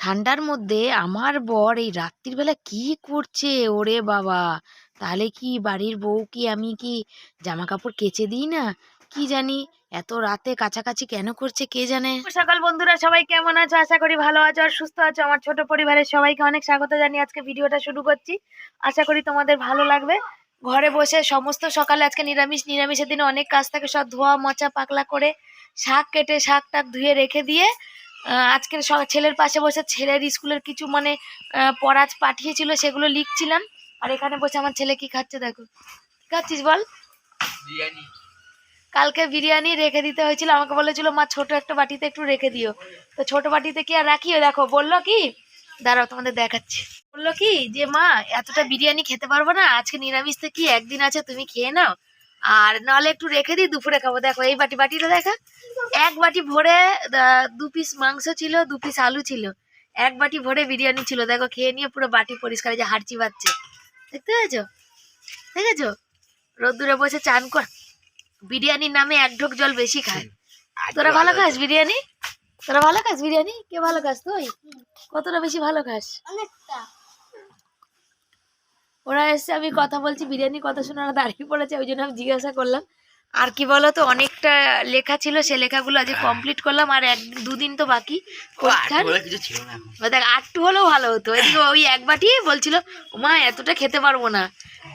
ঠান্ডার মধ্যে আমার বর এই রাত্রির বেলা কি করছে? ওরে বাবা! তাহলে কি বাড়ির বউ কি আমি কি জামা কাপড় কেচে দিই না? কি জানি, এত রাতে কাছাকাছি কেন করছে কে জানে? সকাল বন্ধুরা, সবাই কেমন আছো? আশা করি ভালো আছো আর সুস্থ আছো। আমার ছোট পরিবারের সবাইকে অনেক স্বাগত জানিয়ে আজকে ভিডিওটা শুরু করছি। আশা করি তোমাদের ভালো লাগবে। ঘরে বসে সমস্ত সকালে, আজকে নিরামিষ, নিরামিষের দিনে অনেক কাজ থাকে। সব ধোয়া মোচা পাকলা করে শাক কেটে শাক টাক ধুয়ে রেখে দিয়ে আজকের ছেলের পাশে বসে ছেলের স্কুলের কিছু মানে পড়াজ পাঠিয়েছিল সেগুলো লিখছিলাম। আর এখানে বসে আমার ছেলে কি খাচ্ছে দেখো। খাচ্ছিস বল? কালকে বিরিয়ানি রেখে দিতে হয়েছিল। আমাকে বলেছিল মা ছোট একটা বাটিতে একটু রেখে দিও। তো ছোট বাটিতে কি আর রাখিও? দেখো বলল কি? দাঁড়াও তোমাদের দেখাচ্ছি। বলল কি? যে মা এতটা বিরিয়ানি খেতে পারব না। আজকে নিরামিষ তো কি একদিন আছে তুমি খেয়ে নাও? আর নাহলে একটু রেখে দিই দুপুরে খাব। দেখো এই বাটি বাটিটা দেখা। এক বাটি ভরে দু পিস মাংস ছিল দু পিস আলু ছিল। এক বাটি ভরে বিরিয়ানি ছিল। দেখো খেয়ে নিয়ে পুরো বাটি পরিষ্কার যে হাড়চি পাচ্ছে দেখতে পেয়েছ? দেখেছ? রোদ্দুরে বসে চান কর। বিরিয়ানির নামে এক ঢোক জল বেশি খায়। তোরা ভালো খাস বিরিয়ানি? তোরা ভালো খাস বিরিয়ানি? কে ভালো খাস তুই? কতটা বেশি ভালো খাস? ওরা এসছে আমি কথা বলছি বিরিয়ানি কথা শুনে ওরা দাঁড়িয়ে পড়েছে ওই জন্য আমি জিজ্ঞাসা করলাম। আর কি বলতো অনেকটা লেখা ছিল সে লেখাগুলো আজ কমপ্লিট করলাম আর এক দুদিন তো বাকি। পরীক্ষার বলে দেখ আটটু হলেও ভালো হতো। এদিকে ওই এক বাটি বলছিল মা এতটা খেতে পারব না।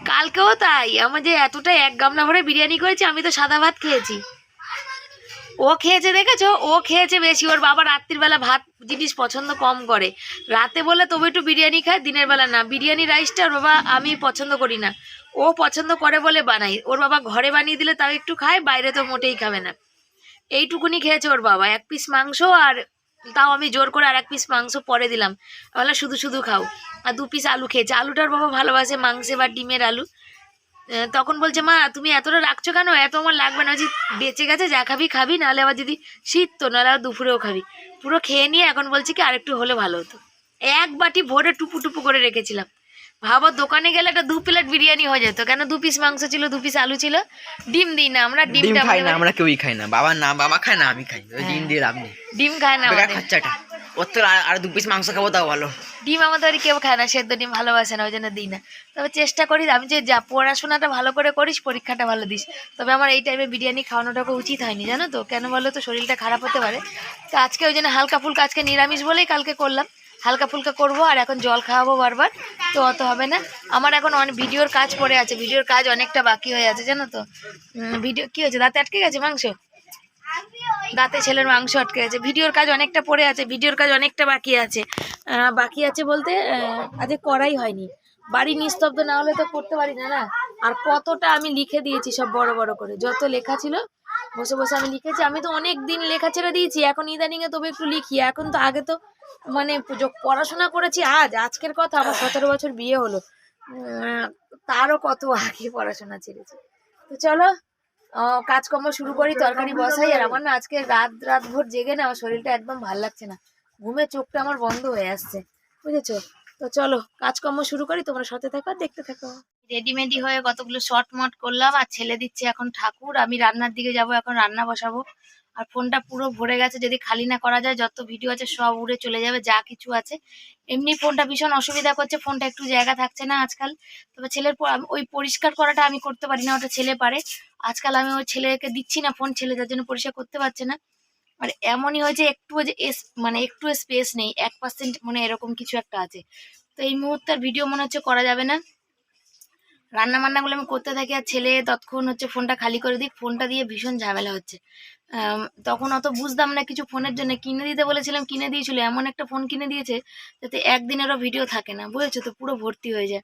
কালকেও তাই আমার যে এতটা এক গামলা ভরে বিরিয়ানি করেছি আমি তো সাদা ভাত খেয়েছি। ও খেয়েছে, দেখেছ? ও খেয়েছে বেশি। ওর বাবা রাত্রির বেলা ভাত জিনিস পছন্দ কম করে। রাতে বলে, তবে একটু বিরিয়ানি খায় দিনের বেলা না। বিরিয়ানি, রাইসটা ওর বাবা, আমি পছন্দ করি না। ও পছন্দ করে বলে বানাই। ওর বাবা ঘরে বানিয়ে দিলে তাও একটু খায়, বাইরে তো মোটেই খাবে না। এইটুকুনি খেয়েছে ওর বাবা। এক পিস মাংস আর তাও আমি জোর করে আর এক পিস মাংস পরে দিলাম। বলে, শুধু শুধু খাও। আর দু পিস আলু খেয়েছে। আলুটার বাবা ভালোবাসে, মাংসে বা ডিমের আলু। তখন বলছে মা তুমি এতটা রাখছো কেন? এত আমার লাগবে না। যে বেঁচে গেছে যা খাবি খাবি নাহলে আবার যদি শীত তো নাহলে আবার দুপুরেও খাবি। পুরো খেয়ে নিয়ে এখন বলছি কি আরেকটু হলে ভালো হতো। এক বাটি ভরে টুপু টুপু করে রেখেছিলাম। ভাবো দোকানে গেলে একটা দু প্লেট বিরিয়ানি হয়ে যেত। কেন দু পিস মাংস ছিল দু পিস আলু ছিল। ডিম দিই না আমরা ডিম ডিমটা খাই না আমরা কেউই খাই না। বাবা না বাবা খায় না আমি খাই ডিম দিয়ে লাভ নেই। ডিম খায় না খরচাটা। ওর তো আর- দু পিস মাংস খাব, তাও ভালো। ডিম আমাদের কেউ খায় না, সেদ্ধ ডিম ভালোবাসে না, ওই জন্য দিই না। তবে চেষ্টা করি, আমি যে যা পড়াশোনাটা ভালো করে করিস, পরীক্ষাটা ভালো দিস। তবে আমার এই টাইমে বিরিয়ানি খাওয়ানোটাকে উচিত হয়নি, জানো তো? কেন বলো তো? শরীরটা খারাপ হতে পারে। তো আজকে ওই জন্য হালকা ফুলকা, আজকে নিরামিষ বলেই কালকে করলাম। হালকা ফুলকা করব, আর এখন জল খাওয়াবো বারবার, তো অত হবে না। আমার এখন অনেক ভিডিওর কাজ পড়ে আছে, ভিডিওর কাজ অনেকটা বাকি হয়ে আছে, জানো তো? ভিডিও, কি হয়েছে? দাঁতে আটকে গেছে মাংস? দাঁতে ছেলের মাংস আটকে আছে। ভিডিওর কাজ অনেকটা পড়ে আছে, ভিডিওর কাজ অনেকটা বাকি আছে। বাকি আছে বলতে আজকে করাই হয়নি। বাড়ি নিস্তব্ধ না হলে তো করতে পারি না না? আর কতটা আমি লিখে দিয়েছি সব বড় বড় করে? যত লেখা ছিল, বসে বসে আমি লিখেছি। আমি তো অনেক দিন লেখা ছেড়ে দিয়েছি, এখন ইদানিং এ তবে একটু লিখি। এখন তো আগে তো মানে পড়াশোনা করেছি আজ, আজকের কথা, আমার সতেরো বছর বিয়ে হলো। তারও কত আগে পড়াশোনা ছেড়েছি। তো চলো কাজকর্ম শুরু করি, তরকারি বসাই, আর আমার না আজকে রাত রাত ভোর জেগে না, আমার শরীরটা একদম ভালো লাগছে না। ঘুমে চোখটা আমার বন্ধ হয়ে আসছে, বুঝেছ? তো চলো, কাজকর্ম শুরু করি, তোমরা সাথে থাকো আর দেখতে থাকো। রেডিমেডি হয়ে কতগুলো শর্ট মট করলাম, আর ছেলে দিচ্ছে এখন ঠাকুর, আমি রান্নার দিকে যাব, এখন রান্না বসাবো। আর ফোনটা পুরো ভরে গেছে, যদি খালি না করা যায়, যত ভিডিও আছে সব উড়ে চলে যাবে, যা কিছু আছে। এমনি ফোনটা ভীষণ অসুবিধা করছে, ফোনটা একটু জায়গা থাকছে না আজকাল। তবে ছেলের ওই পরিষ্কার করাটা আমি করতে পারি না, ওটা ছেলে পারে। আজকাল আমি ওই ছেলেকে দিচ্ছি না ফোন, ছেলে যার জন্য পরিষ্কার করতে পারছে না। আর এমনই হয়েছে একটু যে মানে একটু স্পেস নেই, এক পার্সেন্ট মানে এরকম কিছু একটা আছে। তো এই মুহূর্তে ভিডিও মনে হচ্ছে করা যাবে না। রান্না বান্নাগুলো আমি করতে থাকি, আর ছেলে তৎক্ষণ হচ্ছে ফোনটা খালি করে দিই ফোনটা দিয়ে ভীষণ ঝামেলা হচ্ছে। তখন অত বুঝতাম না কিছু ফোনের জন্য। কিনে দিতে বলেছিলাম, কিনে দিয়েছিল, এমন একটা ফোন কিনে দিয়েছে যাতে একদিনেরও ভিডিও থাকে না, বুঝেছ তো, পুরো ভর্তি হয়ে যায়।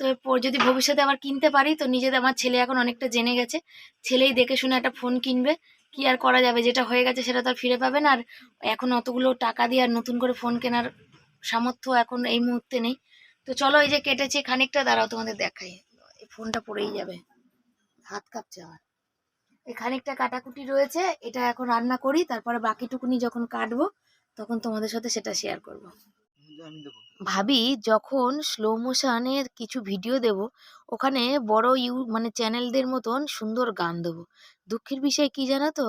তো এরপর যদি ভবিষ্যতে আবার কিনতে পারি, তো নিজেদের, আমার ছেলে এখন অনেকটা জেনে গেছে। ছেলেই দেখে শুনে একটা ফোন কিনবে, কি আর করা যাবে, যেটা হয়ে গেছে সেটা তো আর ফিরে পাবে না। আর এখন অতগুলো টাকা দিয়ে আর নতুন করে ফোন কেনার সামর্থ্য এখন এই মুহূর্তে নেই। তো চলো, এই যে কেটেছে, খানিকটা দাঁড়াও, তোমাদের দেখাই। এই ফোনটা পড়েই যাবে, হাত কাঁপছে আমার। খানিকটা কাটাকুটি রয়েছে, এটা এখন রান্না করি, তারপরে বাকিটুকুনি যখন কাটবো, তখন তোমাদের সাথে সেটা শেয়ার করব। ভাবি, যখন স্লো মোশনের কিছু ভিডিও দেব, ওখানে বড় ইউ মানে চ্যানেলদের মতন সুন্দর গান দেবো। দুঃখের বিষয় কি জানো তো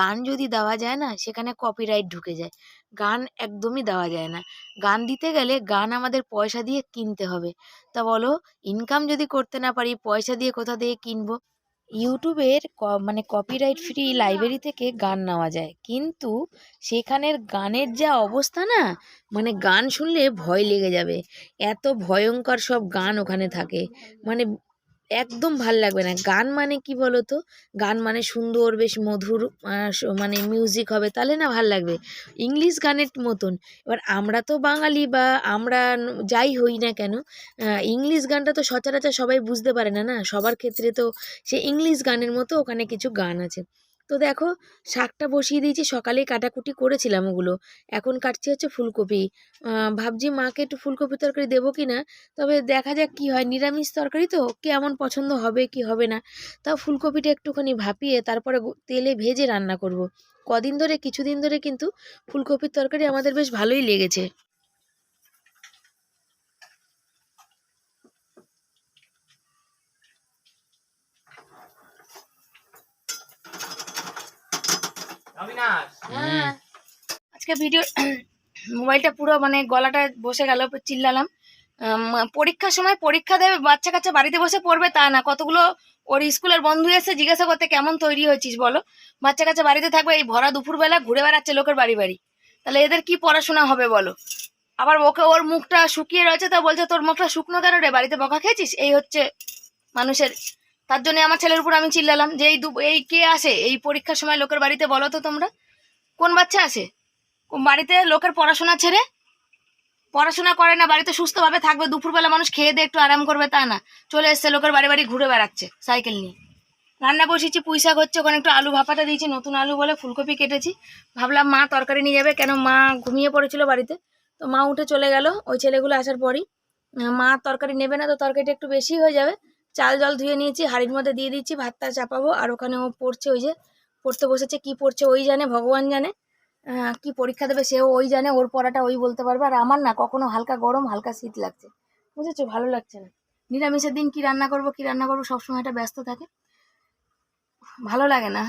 গান যদি দেওয়া যায় না, সেখানে কপিরাইট ঢুকে যায়। গান একদমই দেওয়া যায় না। গান দিতে গেলে গান আমাদের পয়সা দিয়ে কিনতে হবে। তা বলো ইনকাম যদি করতে না পারি, পয়সা দিয়ে কোথা দিয়ে কিনবো? ইউটিউবের মানে কপিরাইট ফ্রি লাইব্রেরি থেকে গান নেওয়া যায়। কিন্তু সেখানের গানের যা অবস্থা না মানে গান শুনলে ভয় লেগে যাবে। এত ভয়ঙ্কর সব গান ওখানে থাকে। মানে একদম ভালো লাগবে না। গান মানে কি বলো তো গান মানে সুন্দর, বেশ মধুর মানে মিউজিক হবে, তাহলে না ভালো লাগবে। ইংলিশ গানের মতন। এবার আমরা তো বাঙালি বা আমরা যাই হই না কেন ইংলিশ গানটা তো সচরাচর সবাই বুঝতে পারে না না? সবার ক্ষেত্রে তো সে ইংলিশ গানের মতো ওখানে কিছু গান আছে। তো দেখো, শাকটা বসিয়ে দিয়েছি, সকালেই কাটাকুটি করেছিলাম ওগুলো। এখন কাটছি হচ্ছে ফুলকপি। ভাবছি মাকে একটু ফুলকপি তরকারি দেবো কি না? তবে দেখা যাক কি হয়। নিরামিষ তরকারি তো, কেমন পছন্দ হবে, কি হবে না? তাও ফুলকপিটা একটুখানি ভাপিয়ে তারপরে তেলে ভেজে রান্না করব। কদিন ধরে, কিছুদিন ধরে কিন্তু ফুলকপির তরকারি আমাদের বেশ ভালোই লেগেছে। আজকে ভিডিও মোবাইলটা পুরো মানে গলাটা বসে গেল চিল্লালাম। পরীক্ষার সময় পরীক্ষা দেবে বাচ্চা কাচ্চা বাড়িতে বসে পড়বে তা না। কতগুলো ওর স্কুলের বন্ধু এসে জিজ্ঞাসা করতে কেমন তৈরি হয়েছিস বলো? বাচ্চা কাচ্চা বাড়িতে থাকবে এই ভরা দুপুরবেলা ঘুরে বেড়াচ্ছে লোকের বাড়ি বাড়ি। তাহলে এদের কি পড়াশোনা হবে বলো? আবার ওকে ওর মুখটা শুকিয়ে রয়েছে তা বলছে তোর মুখটা শুকনো কেন রে? বাড়িতে বকা খেয়েছিস? এই হচ্ছে মানুষের তার জন্য আমার ছেলের উপর আমি চিল্লালাম যে এই এই কে আসে? এই পরীক্ষার সময় লোকের বাড়িতে বলো তো তোমরা। কোন বাচ্চা আসে? বাড়িতে লোকের পড়াশোনা ছেড়ে? পড়াশোনা করে না, বাড়িতে সুস্থভাবে থাকবে, দুপুরবেলা মানুষ খেয়ে দিয়ে একটু আরাম করবে, তা না। চলে এসছে, লোকের বাড়ি বাড়ি ঘুরে বেড়াচ্ছে, সাইকেল নিয়ে। রান্না বসিয়েছি, পুঁই শাক হচ্ছে, ওখানে একটু আলু ভাপাটা দিয়েছি, নতুন আলু বলে ফুলকপি কেটেছি। ভাবলাম মা তরকারি নিয়ে যাবে, কেন মা ঘুমিয়ে পড়েছিল বাড়িতে। তো মা উঠে চলে গেল, ওই ছেলেগুলো আসার পরই। মা তরকারি নেবে না, তো তরকারিটা একটু বেশি হয়ে যাবে। চাল জল ধুয়ে নিয়েছি, হাঁড়ির মধ্যে দিয়ে দিচ্ছি, ভাতটা চাপাবো, আর ওখানে ও পড়ছে ওই যে, পড়তে বসেছে, কি পড়ছে ওই জানে, ভগবান জানে কি পরীক্ষা দেবে সেও ওই জানে, ওর পড়াটা ওই বলতে পারবে, আর আমার না কখনো হালকা গরম, হালকা শীত লাগছে, বুঝেছ? ভালো লাগছে না। নিরামিষের দিন কি রান্না করব, কি রান্না করব, সবসময় একটা ব্যস্ত থাকে। ভালো লাগে না।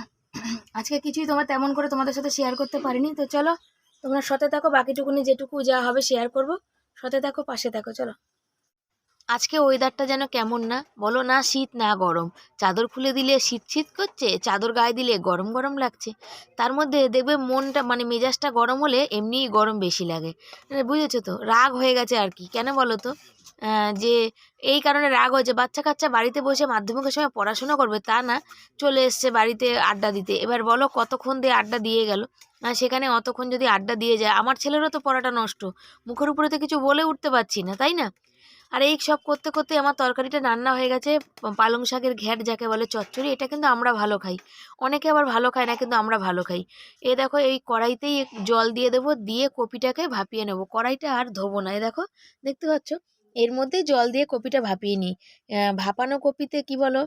আজকে কিছুই তোমার তেমন করে তোমাদের সাথে শেয়ার করতে পারিনি, তো চলো, তোমরা সতে থাকো, বাকিটুকুনি যেটুকু যা হবে শেয়ার করব সতে থাকো, পাশে থাকো, চলো। আজকে ওয়েদারটা যেন কেমন না? বলো না শীত না গরম। চাদর খুলে দিলে শীত শীত করছে, চাদর গায়ে দিলে গরম গরম লাগছে। তার মধ্যে দেখবে মনটা মানে মেজাজটা গরম হলে এমনিই গরম বেশি লাগে। বুঝেছ তো? রাগ হয়ে গেছে আর কি। কেন বলো তো? যে এই কারণে রাগ হয়েছে। বাচ্চা কাচ্চা বাড়িতে বসে মাধ্যমিকের সময় পড়াশোনা করবে তা না। চলে এসছে বাড়িতে আড্ডা দিতে। এবার বলো কতক্ষণ দিয়ে আড্ডা দিয়ে গেল? সেখানে অতক্ষণ যদি আড্ডা দিয়ে যায়, আমার ছেলেরও তো পড়াটা নষ্ট। মুখের উপরে তো কিছু বলে উঠতে পারছি না, তাই না? আর এই সব করতে করতে আমার তরকারিটা রান্না হয়ে গেছে, পালং শাকের ঘ্যাট যাকে বলে চচ্চড়ি, এটা কিন্তু আমরা ভালো খাই। অনেকে আবার ভালো খায় না, কিন্তু আমরা ভালো খাই। এ দেখো, এই কড়াইতেই জল দিয়ে দেবো, দিয়ে কপিটাকে ভাপিয়ে নেব। কড়াইটা আর ধোবো না, এ দেখো, দেখতে পাচ্ছ? এর মধ্যেই জল দিয়ে কপিটা ভাপিয়ে নিই। ভাপানো কপিতে কি বলো?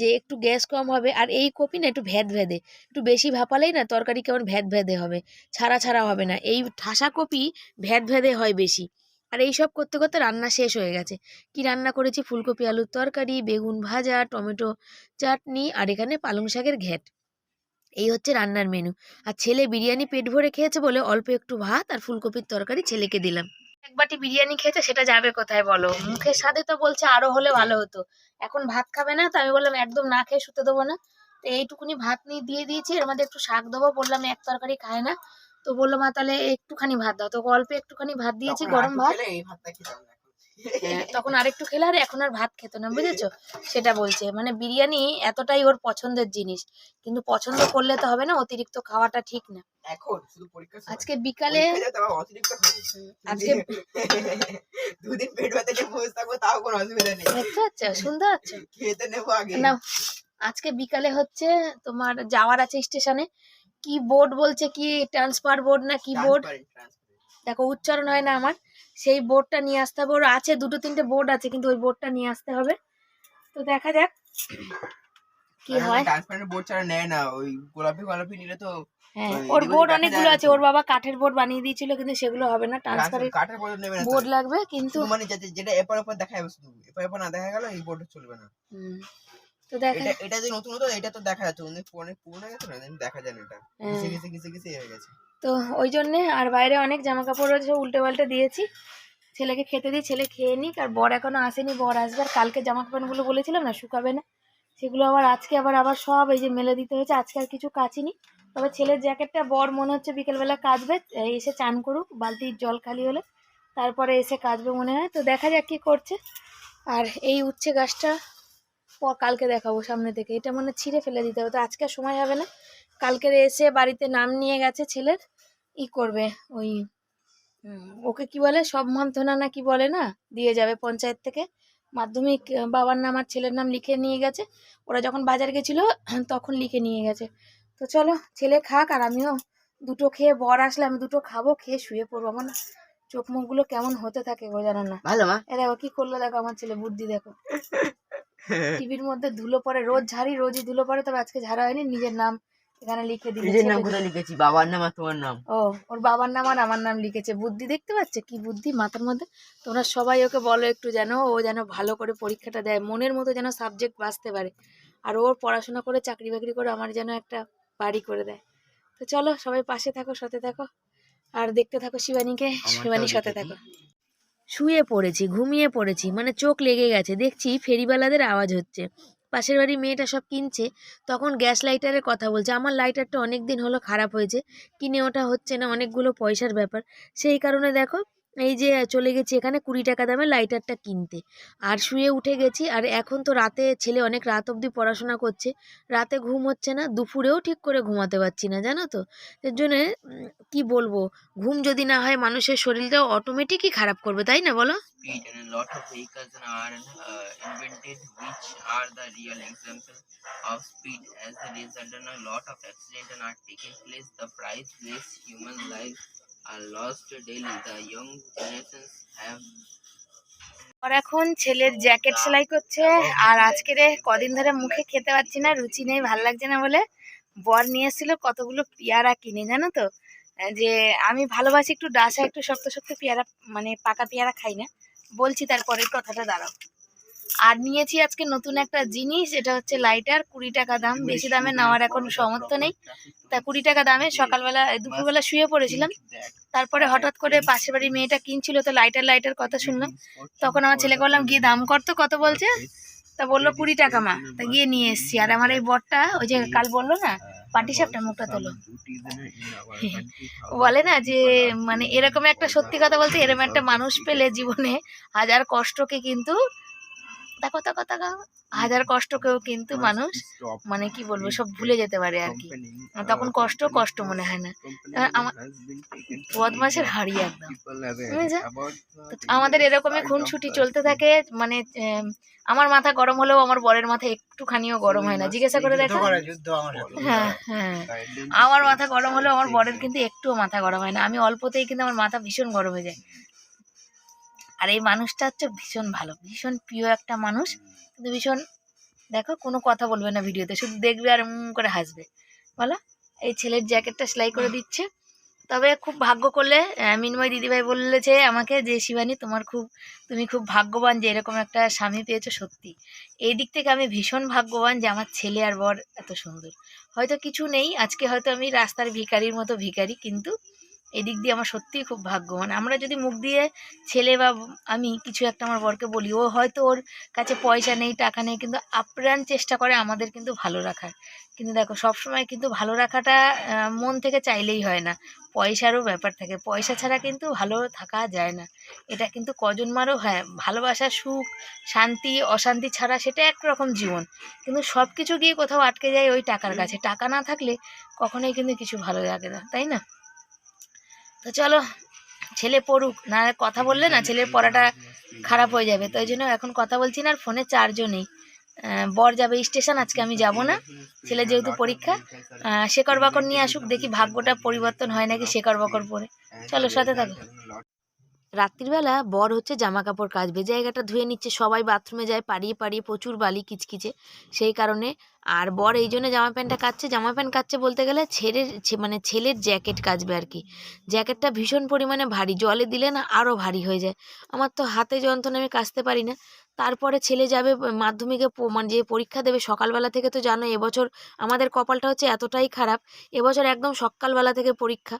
যে একটু গ্যাস কম হবে, আর এই কপি না একটু ভ্যাদ ভেদে। একটু বেশি ভাপালেই না তরকারি কেমন ভ্যাদ ভেদে হবে, ছাড়া ছাড়া হবে না। এই ঠাসা কপি ভ্যাদ ভেদে হয় বেশি। আর এই সব করতে করতে রান্না শেষ হয়ে গেছে। কি রান্না করেছি? ফুলকপি, আলুর তরকারি, বেগুন ভাজা, টমেটো চাটনি আর এখানে পালং শাকের ঘ্যাট। এই হচ্ছে রান্নার মেনু আর ছেলে বিরিয়ানি পেট ভরে খেয়েছে বলে অল্প একটু ভাত আর ফুলকপির তরকারি ছেলেকে দিলাম। এক বাটি বিরিয়ানি খেয়েছে, সেটা যাবে কোথায় বলো? মুখের সাথে তো বলছে আরও হলে ভালো হতো। এখন ভাত খাবে না, তো আমি বললাম একদম না খেয়ে শুতে দেবো না। তো এইটুকুনি ভাত নিয়ে দিয়ে দিয়েছি। এর মধ্যে একটু শাক দেবো, বললাম এক তরকারি খায় না। তো বলল মা তাহলে একটুখানি ভাত দাও। তো অল্প একটুখানি ভাত দিয়েছি গরম ভাত। তখন আরেকটু খেলে আর এখন আর ভাত খেত না বুঝেছ? সেটা বলছে। মানে বিরিয়ানি এতটাই ওর পছন্দের জিনিস কিন্তু পছন্দ করলে তো হবে না অতিরিক্ত খাওয়াটা ঠিক না। আজকে বিকালে আজকে দুদিন পেট ব্যথা বসে থাকব তাও কোনো অসুবিধা নেই। দেখতে পাচ্ছ? শুনতে পাচ্ছ? খেতে নেব আগে। না আজকে বিকালে হচ্ছে তোমার যাওয়ার আছে স্টেশনে। কি বোর্ড বলছে কি ট্রান্সফার বোর্ড না কি বোর্ড. দেখো উচ্চারণ হয় না আমার। সেই বোর্ডটা নিয়ে আসতে হবে। ওর আছে দুটো তিনটে বোর্ড আছে কিন্তু ওই বোর্ডটা নিয়ে আসতে হবে। তো দেখা যাক কি হয়। এখন transparent বোর্ড ছাড়া নেয় না ওই গোলাপি গোলাপি নিলে তো হ্যাঁ ওর বোর্ড অনেকগুলো আছে। ওর বাবা কাঠের বোর্ড বানিয়ে দিয়েছিল কিন্তু সেগুলো হবে না। ট্রান্সফারের কাঠের বোর্ড নেবে না বোর্ড লাগবে কিন্তু মানে যেটা- এপার এরপর এরপর দেখা যাবে শুধু এরপর এরপর না দেখা গেল এই বোর্ড চলবে না। হুম, তো দেখা এটা এটা যে নতুন নতুন এটা তো দেখা যাচ্ছে। অনেক অনেক পুরনো গেছে না? দেখা যায় না এটা। ঘিসে ঘিসে ঘিসে হয়ে গেছে। তো ওই জন্যে আর বাইরে অনেক জামা কাপড় রয়েছে উল্টে পাল্টে দিয়েছি। ছেলেকে খেতে দিই ছেলে খেয়ে নিক। আর বর এখনও আসেনি বর আসবে। আর কালকে জামা কাপড়গুলো বলেছিলাম না শুকাবে না। সেগুলো আবার আজকে আবার আবার সব এই যে মেলে দিতে হয়েছে। আজকে আর কিছু কাচিনি। তবে ছেলের জ্যাকেটটা বর মনে হচ্ছে বিকেলবেলা কাচবে। এসে চান করুক বালতির জল খালি হলে। তারপরে এসে কাচবে মনে হয়। তো দেখা যাক কী করছে। আর এই উচ্ছে গাছটা কালকে দেখাবো সামনে থেকে। এটা মনে ছিঁড়ে ফেলে দিতে হবে। তো আজকে সময় হবে না। কালকের এসে বাড়িতে নাম নিয়ে গেছে ছেলের। ই করবে ওই ওকে কি বলে? সব মন্থনা না কি বলে না? দিয়ে যাবে পঞ্চায়েত থেকে। মাধ্যমিক বাবার নাম আর ছেলের নাম লিখে নিয়ে গেছে। ওরা যখন বাজার গেছিল তখন লিখে নিয়ে গেছে। তো চলো ছেলে খাক আর আমিও দুটো খেয়ে বর আসলে আমি দুটো খাব খেয়ে শুয়ে পড়ব। আমার না চোখ মুখগুলো কেমন হতে থাকে গো জানো না। ভালো মা। এ দেখো কি করল দেখো আমার ছেলে বুদ্ধি দেখো। টিভির মধ্যে ধুলো পড়ে রোজ ঝাড়ি রোজই ধুলো পড়ে তবে আজকে ঝাড়া হয়নি নিজের নাম এখানে লিখে নিজের নাম কোথায় লিখেছি? বাবার নাম আর তোমার নাম? ও ওর বাবার নাম আর আমার নাম লিখেছে। বুদ্ধি দেখতে পাচ্ছে? কি বুদ্ধি মাথার মধ্যে? তোমরা সবাই ওকে বলো একটু যেন ও যেন ভালো করে পরীক্ষাটা দেয় মনের মতো যেন সাবজেক্ট বাঁচতে পারে। আর ওর পড়াশোনা করে চাকরি বাকরি করে আমার যেন একটা বাড়ি করে দেয়। তো চলো সবাই পাশে থাকো সাথে থাকো। আর দেখতে থাকো শিবানীকে শিবানীর সাথে থাকো। শুয়ে পড়েছি, ঘুমিয়ে পড়েছি মানে চোখ লেগে গেছে। দেখছি ফেরিওয়ালাদের আওয়াজ হচ্ছে। পাশের বাড়ির মেয়েটা সব কিনছে। তখন গ্যাস লাইটারের কথা বলছে। আমার লাইটারটা অনেক দিন হলো খারাপ হয়েছে। কিনে ওটা হচ্ছে না, অনেকগুলো পয়সার ব্যাপার। সেই কারণে দেখো এই যে চলে গেছি এখানে কুড়ি টাকা দামে লাইটারটা কিনতে আর শুয়ে উঠে গেছি আর এখন তো রাতে ছেলে অনেক রাত অবধি পড়াশোনা করছে রাতে ঘুম হচ্ছে না দুপুরেও ঠিক করে ঘুমাতে পারছি না জানো তো এর জন্যে কি বলব ঘুম যদি না হয় মানুষের শরীরটা অটোমেটিকই খারাপ করবে তাই না বলো of uh, and are taking place the human are lost daily, the young generations have আর এখন ছেলের জ্যাকেট সেলাই করছে, আর আজকে রে কদিন ধরে মুখে খেতে পাচ্ছি না, রুচি নেই, ভালো লাগছে না বলে বর নিয়ে এসেছিল কতগুলো পেয়ারা কিনে, জানো তো? যে আমি ভালোবাসি একটু ডাসা একটু শক্ত শক্ত পেয়ারা মানে পাকা পেয়ারা খাই না। বলছি তারপরের কথাটা, দাঁড়াও। আর নিয়েছি আজকে নতুন একটা জিনিস এটা হচ্ছে লাইটার কুড়ি টাকা দাম। বেশি দামে নেওয়ার এখন সামর্থ্য নেই। তা কুড়ি টাকা দামে সকালবেলা দুপুরবেলা শুয়ে পড়েছিলাম। তারপরে হঠাৎ করে পাশের বাড়ির মেয়েটা কিনছিল তো লাইটার লাইটার কথা শুনলাম। তখন আমার ছেলেকে বললাম গিয়ে দাম কর তো কত বলছে? তা বলল কুড়ি টাকা মা। তা গিয়ে নিয়ে এসছি। আর আমার এই বরটা ওই যে কাল বলল না পাটি সাপটা মুখটা তোলো। বলে না যে মানে এরকম একটা সত্যি কথা বলতে এরকম একটা মানুষ পেলে জীবনে হাজার কষ্টকে কিন্তু দেখো দেখো দেখো হাজার কষ্টকেও কিন্তু মানুষ মানে কি বলব সব ভুলে যেতে পারে আর কি। তখন কষ্ট কষ্ট মনে হয় না। আমার বদমাসের হাড়ি একদম। আমাদের এরকমই খুনছুটি চলতে থাকে মানে আম, আমার মাথা গরম হলেও আমার বরের মাথা একটুখানিও গরম হয় না। জিজ্ঞাসা করে দেখো। হ্যাঁ হ্যাঁ। আমার মাথা গরম হলেও আমার বরের কিন্তু একটুও মাথা গরম হয় না। আমি অল্পতেই কিন্তু আমার মাথা ভীষণ গরম হয়ে যায়। আর এই মানুষটা হচ্ছে ভীষণ ভালো, ভীষণ প্রিয় একটা মানুষ। কিন্তু ভীষণ, দেখো কোনো কথা বলবে না ভিডিওতে, শুধু দেখবে আর করে হাসবে। বলো? এই ছেলের জ্যাকেটটা সেলাই করে দিচ্ছে। তবে খুব ভাগ্য করলে মিনময় দিদিভাই বলেছে আমাকে যে, শিবানী, তোমার খুব, তুমি খুব ভাগ্যবান যে, এরকম একটা স্বামী পেয়েছ সত্যি। এই দিক থেকে আমি ভীষণ ভাগ্যবান যে, আমার ছেলে আর বর এত সুন্দর। হয়তো কিছু নেই, আজকে হয়তো আমি রাস্তার ভিখারির মতো ভিখারি, কিন্তু এদিক দিয়ে আমার সত্যিই খুব ভাগ্যবান আমরা যদি মুখ দিয়ে ছেলে বা আমি কিছু একটা আমার বরকে বলি, ও হয়তো ওর কাছে পয়সা নেই, টাকা নেই, কিন্তু আপ্রাণ চেষ্টা করে আমাদের কিন্তু ভালো রাখার। কিন্তু দেখো, সবসময় কিন্তু ভালো রাখাটা মন থেকে চাইলেই হয় না। পয়সারও ব্যাপার থাকে। পয়সা ছাড়া কিন্তু ভালো থাকা যায় না। এটা কিন্তু কজন মারও হ্যাঁ। ভালোবাসা, সুখ, শান্তি, অশান্তি ছাড়া সেটা একরকম জীবন। কিন্তু সব কিছু গিয়ে কোথাও আটকে যায় ওই টাকার কাছে। টাকা না থাকলে কখনোই কিন্তু কিছু ভালো লাগে না, তাই না? তো চলো, ছেলে পড়ুক, না কথা বললে না ছেলের পড়াটা খারাপ হয়ে যাবে। তো ওই জন্য এখন কথা বলছি না, আর ফোনে চার্জও নেই। বর যাবে স্টেশন, আজকে আমি যাব না। ছেলে যেহেতু পরীক্ষা শেখর বাকর নিয়ে আসুক, দেখি ভাগ্যটা পরিবর্তন হয় নাকি শেখর বাকর পরে। চলো, সাথে থাকো। রাত্রিবেলা বর হচ্ছে জামা কাপড় কাচবে। জায়গাটা ধুয়ে নিচ্ছে, সবাই বাথরুমে যায়, পাড়িয়ে পাড়িয়ে প্রচুর বালি কিচকিচে। সেই কারণে আর বর এই জন্য জামা প্যান্টটা কাচ্ছে। জামা প্যান্ট কাচ্ছে বলতে গেলে ছেলের মানে ছেলের জ্যাকেট কাচবে আর কি। জ্যাকেটটা ভীষণ পরিমাণে ভারী, জলে দিলে না আরও ভারী হয়ে যায়। আমার তো হাতে যন্ত্রণা, আমি কাচতে পারি না। তারপরে ছেলে যাবে মাধ্যমিকে মানে যে পরীক্ষা দেবে সকালবেলা থেকে তো জানো এবছর আমাদের কপালটা হচ্ছে এতটাই খারাপ। এবছর একদম সকালবেলা থেকে পরীক্ষা।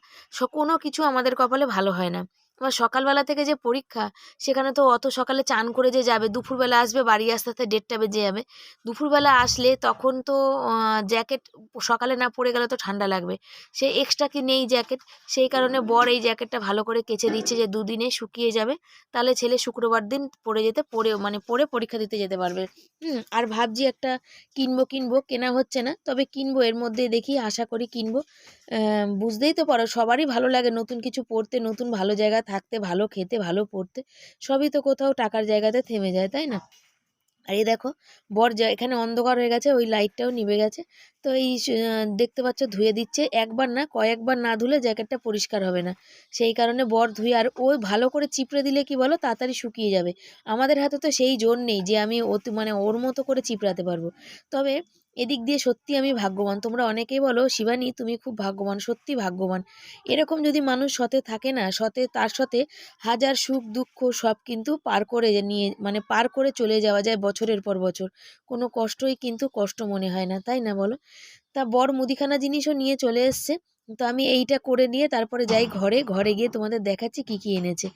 কোনো কিছু আমাদের কপালে ভালো হয় না। এবার সকালবেলা থেকে যে পরীক্ষা, সেখানে তো অত সকালে চান করে যে যাবে। দুপুরবেলা আসবে, বাড়ি আসতে আসতে দেড়টা বেজে যাবে। দুপুরবেলা আসলে তখন তো জ্যাকেট সকালে না পরে গেলে তো ঠান্ডা লাগবে। সে এক্সট্রা কি নেই জ্যাকেট? সেই কারণে বর এই জ্যাকেটটা ভালো করে কেচে দিচ্ছে যে দুদিনে শুকিয়ে যাবে। তাহলে ছেলে শুক্রবার দিন পরে যেতে, পরে মানে পরে পরীক্ষা দিতে যেতে পারবে। হুম, আর ভাবছি একটা কিনবো কিনবো, কেনা হচ্ছে না। তবে কিনবো, এর মধ্যে দেখি, আশা করি কিনবো। বুঝতেই তো পারো, সবারই ভালো লাগে নতুন কিছু পড়তে, নতুন ভালো জায়গা থাকতে, ভালো খেতে, ভালো পড়তে, সবই তো কোথাও টাকার জায়গাতে থেমে যায়, তাই না? আর এই দেখো, বর যা, এখানে অন্ধকার হয়ে গেছে, ওই লাইটটাও নিভে গেছে। তো এই দেখতে পাচ্ছ, ধুয়ে দিচ্ছে। একবার না, কয়েকবার না ধুলে জ্যাকেটটা পরিষ্কার হবে না। সেই কারণে বর ধুয়ে, আর ওই ভালো করে চিপড়ে দিলে কি বলো, তাড়াতাড়ি শুকিয়ে যাবে। আমাদের হাতে তো সেই জোর নেই যে আমি ওতে মানে ওর মতো করে চিপড়াতে পারব। তবে এদিক দিয়ে সত্যি আমি ভাগ্যবান। তোমরা অনেকেই বলো, শিবানী, তুমি খুব ভাগ্যবান, সত্যি ভাগ্যবান। এরকম যদি মানুষ সতে থাকে না, সতে, তার সাথে হাজার সুখ, দুঃখ সব কিন্তু পার করে নিয়ে মানে পার করে চলে যাওয়া যায় বছরের পর বছর। কোনো কষ্টই কিন্তু কষ্ট মনে হয় না, তাই না বলো? তা বর মুদিখানা জিনিসও নিয়ে চলে এসছে। তো আমি এইটা করে নিয়ে তারপরে যাই ঘরে। ঘরে গিয়ে তোমাদের দেখাচ্ছি কি কি এনেছে।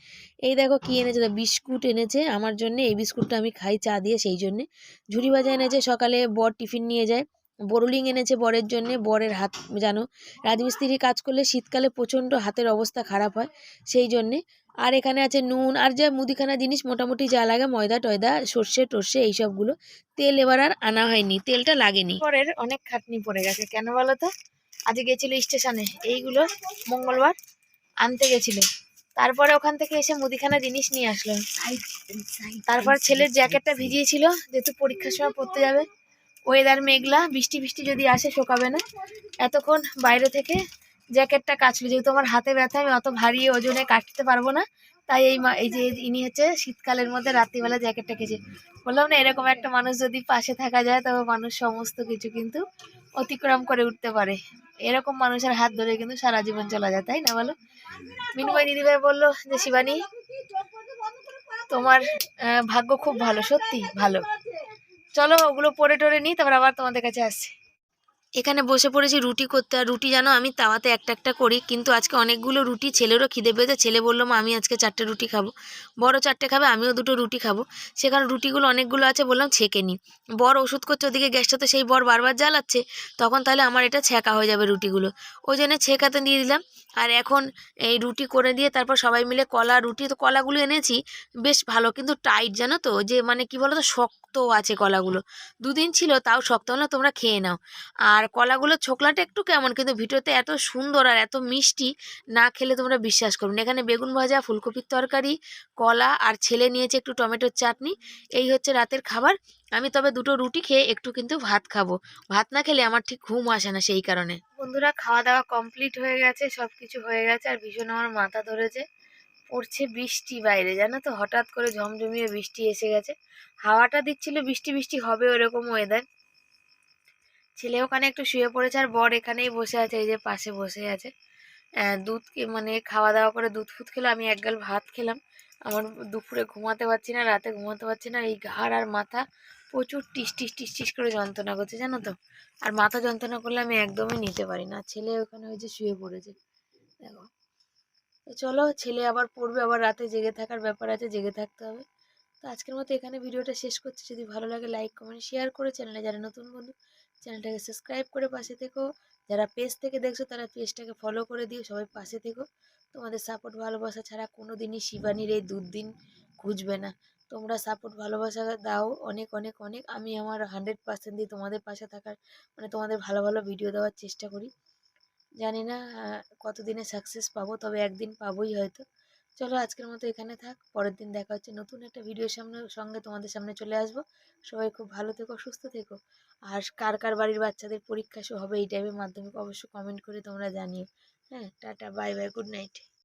এই দেখো কি এনেছে বিস্কুট এনেছে। আমার জন্য এই বিস্কুটটা আমি খাই চা দিয়ে সেই জন্যে। ঝুড়ি ভাজা এনেছে, সকালে বর টিফিন নিয়ে যায়। বোরলিং এনেছে বরের জন্যে। বরের হাত, জানো রাজমিস্ত্রি কাজ করলে শীতকালে প্রচণ্ড হাতের অবস্থা খারাপ হয় সেই জন্যে। আর এখানে আছে নুন, আর যা মুদিখানা জিনিস মোটামুটি যা লাগে, ময়দা, টয়দা, সর্ষে, টর্ষে এইসবগুলো তেল এবার আর আনা হয়নি, তেলটা লাগেনি। পরের অনেক খাটনি পড়ে গেছে। কেন বলো তো? আজকে গেছিল স্টেশনে। এইগুলো মঙ্গলবার আনতে গেছিল। তারপরে ওখান থেকে এসে মুদিখানা জিনিস নিয়ে আসলো। তারপর ছেলের জ্যাকেটটা ভিজিয়েছিল, যেহেতু পরীক্ষার সময় পড়তে যাবে। ওয়েদার মেঘলা, বৃষ্টি বৃষ্টি যদি আসে শোকাবে না। এতক্ষণ বাইরে থেকে জ্যাকেটটা কাচলো। যেহেতু আমার হাতে ব্যথা, আমি অত ভারী ওজনে কাটতে পারব না। তাই এই এই যে ইনি হচ্ছে শীতকালের মধ্যে রাত্রিবেলা জ্যাকেটটা কেচে। বললাম, না, এরকম একটা মানুষ যদি পাশে থাকা যায়, তবে মানুষ সমস্ত কিছু কিন্তু অতিক্রম করে উঠতে পারে। এরকম মানুষের হাত ধরে কিন্তু সারা জীবন চলা যায়, তাই না বলো? মিনুময় দিদিভাই বলল যে, শিবানী, তোমার ভাগ্য খুব ভালো, সত্যি ভালো। চলো ওগুলো পরে টরে নিই, তারপর আবার তোমাদের কাছে আসছি। এখানে বসে পড়েছি রুটি করতে, আর রুটি জানো আমি তাওয়াতে একটা একটা করি, কিন্তু আজকে অনেকগুলো রুটি, ছেলেরও খিদে পেয়েছে, ছেলে বলল, মা, আমি আজকে চারটে রুটি খাব। বড় চারটে খাবে, আমিও দুটো রুটি খাব। সেখানে রুটিগুলো অনেকগুলো আছে বললাম, ছেঁকে নিই। বর ওষুধ করছে ওদিকে গ্যাসটাতে, সেই বর বারবার জ্বালাচ্ছে, তখন তাহলে আমার এটা ছেঁকা হয়ে যাবে রুটিগুলো। ওই জন্য ছেঁকাতে দিয়ে দিলাম। আর এখন এই রুটি করে দিয়ে তারপর সবাই মিলে কলা, রুটি, তো কলাগুলো এনেছি, বেশ ভালো, কিন্তু টাইট জানো তো যে মানে কি বলো তো শক্ত আছে কলাগুলো। দুদিন ছিল, তাও শক্ত হলো তোমরা খেয়ে নাও। আর কলাগুলোর ছোকলাটা একটু কেমন, কিন্তু ভিতরতে এত সুন্দর আর এত মিষ্টি, না খেলে তোমরা বিশ্বাস করবে এখানে বেগুন ভাজা, ফুলকপির তরকারি, কলা আর ছেলে নিয়েছে একটু টমেটোর চাটনি। এই হচ্ছে রাতের খাবার। আমি তবে দুটো রুটি খেয়ে একটু কিন্তু ভাত খাব। ভাত না খেলে আমার ঠিক ঘুম আসে না সেই কারণে। বন্ধুরা, খাওয়া দাওয়া কমপ্লিট হয়ে গেছে সব কিছু হয়ে গেছে, আর ভীষণ আমার মাথা ধরেছে। পড়ছে বৃষ্টি বাইরে জানো তো? হঠাৎ করে ঝমঝমিয়ে বৃষ্টি এসে গেছে। হাওয়াটা দিচ্ছিল বৃষ্টি বৃষ্টি হবে ওরকম ওয়েদার ছেলে ওখানে একটু শুয়ে পড়েছে আর বর এখানেই বসে আছে এই যে পাশে বসে আছে। আহ, দুধ মানে খাওয়া দাওয়া করে দুধ ফুট খেলো আমি এক গাল ভাত খেলাম। আমার দুপুরে ঘুমাতে পারছি না রাতে ঘুমাতে পারছি না এই ঘাড় আর মাথা প্রচুর টিস টিস টিস টিস করে যন্ত্রণা করছে জানো তো? আর মাথা যন্ত্রণা করলে আমি একদমই নিতে পারি না। ছেলে ওখানে ওই যে শুয়ে পড়েছে। দেখো। তো চলো ছেলে আবার পড়বে, আবার রাতে জেগে থাকার ব্যাপার আছে, জেগে থাকতে হবে। তো আজকের মতো এখানে ভিডিওটা শেষ করছি। যদি ভালো লাগে লাইক কমেন্ট শেয়ার করে চ্যানেলে যারা নতুন বন্ধু চ্যানেলটাকে সাবস্ক্রাইব করে পাশে থেকো। যারা পেজ থেকে দেখছ, তারা পেজটাকে ফলো করে দিও, সবাই পাশে থেকো। তোমাদের সাপোর্ট ভালোবাসা ছাড়া কোনো দিনই শিবানীর এই দুদিন খুঁজবে না। তোমরা সাপোর্ট ভালোবাসা দাও, অনেক অনেক অনেক। আমি আমার হান্ড্রেড পার্সেন্ট দিয়ে তোমাদের পাশে থাকার মানে তোমাদের ভালো ভালো ভিডিও দেওয়ার চেষ্টা করি। জানি না কতদিনে সাকসেস পাবো, তবে একদিন পাবোই হয়তো। চলো আজকের মতো এখানে থাক, পরের দিন দেখা হচ্ছে নতুন একটা ভিডিওর সামনে, সঙ্গে তোমাদের সামনে চলে আসব। সবাই খুব ভালো থেকো, সুস্থ থেকো। আর কার কার বাড়ির বাচ্চাদের পরীক্ষা হবে এই টাইমে মাধ্যমিক অবশ্য কমেন্ট করে তোমরা জানিও। হ্যাঁ tata bye bye good night